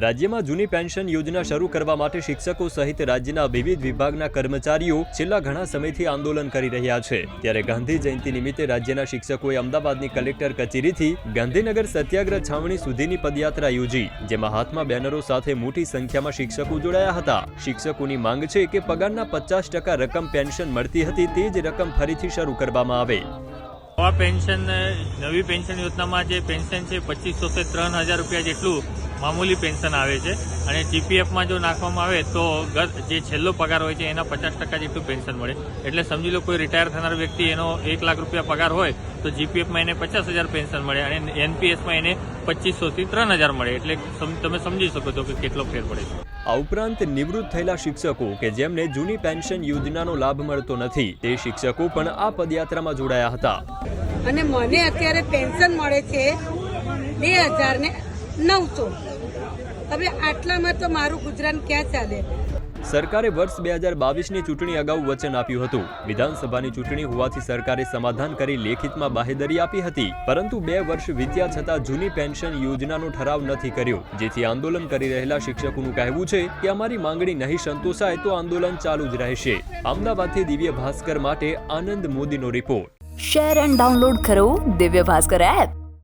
રાજ્યમાં જૂની પેન્શન યોજના શરૂ કરવા માટે શિક્ષકો સહિત રાજ્યના વિવિધ વિભાગના કર્મચારીઓ છેલ્લા ઘણા સમયથી આંદોલન કરી રહ્યા છે. ત્યારે ગાંધી જયંતિ નિમિત્તે રાજ્યના શિક્ષકોએ અમદાવાદની કલેક્ટર કચેરીથી ગાંધીનગર સત્યાગ્રહ છાવણી સુધીની પદયાત્રા યોજી, જેમાં હાથમાં બેનરો સાથે મોટી સંખ્યામાં શિક્ષકો જોડાયા હતા. શિક્ષકોની માંગ છે કે પગારના પચાસ ટકા રકમ પેન્શન મળતી હતી તે જ રકમ ફરીથી શરૂ કરવામાં આવે. નવા પેન્શન, નવી પેન્શન યોજનામાં જે પેન્શન છે પચીસો ત્રણ હજાર રૂપિયા જેટલું મામૂલી પેન્શન આવે છે. અને જીપીએફમાં જો નાખવામાં આવે તો ગત જે છેલ્લો પગાર હોય છે એના પચાસ ટકા જેટલું પેન્શન મળે. એટલે સમજી લો કોઈ રિટાયર થનાર વ્યક્તિ એનો એક લાખ રૂપિયા પગાર હોય તો જીપીએફમાં એને પચાસ હજાર પેન્શન મળે અને એનપીએસમાં એને પચીસોથી ત્રણ હજાર મળે. એટલે તમે સમજી શકો છો કે કેટલો ફેર પડે છે. આ ઉપરાંત નિવૃત્ત થયેલા શિક્ષકો કે જેમને જૂની પેન્શન યોજનાનો લાભ મળતો નથી તે શિક્ષકો પણ આ પદયાત્રામાં જોડાયા હતા. અને મને અત્યારે પેન્શન મળે છે બે હજાર ને નવસો. હવે આટલામાં તો મારું ગુજરાન ક્યાં ચાલે? સરકારે વર્ષ બે હજાર બાવીસની ચૂંટણી અગાઉ વચન આપ્યું હતું. વિધાનસભાની ચૂંટણી હોવાથી સરકારે સમાધાન કરી લેખિતમાં બાહેદરી આપી હતી. પરંતુ બે વર્ષ વીત્યા છતાં જૂની પેન્શન યોજનાનો ઠરાવ નથી કર્યો. જેથી આંદોલન કરી રહેલા શિક્ષકોનું કહેવું છે કે અમારી માંગણી નહીં સંતોષાય તો આંદોલન ચાલુ જ રહેશે. અમદાવાદથી દિવ્ય ભાસ્કર માટે આનંદ મોદીનો રિપોર્ટ. શેર એન્ડ ડાઉનલોડ કરો દિવ્ય ભાસ્કર એપ.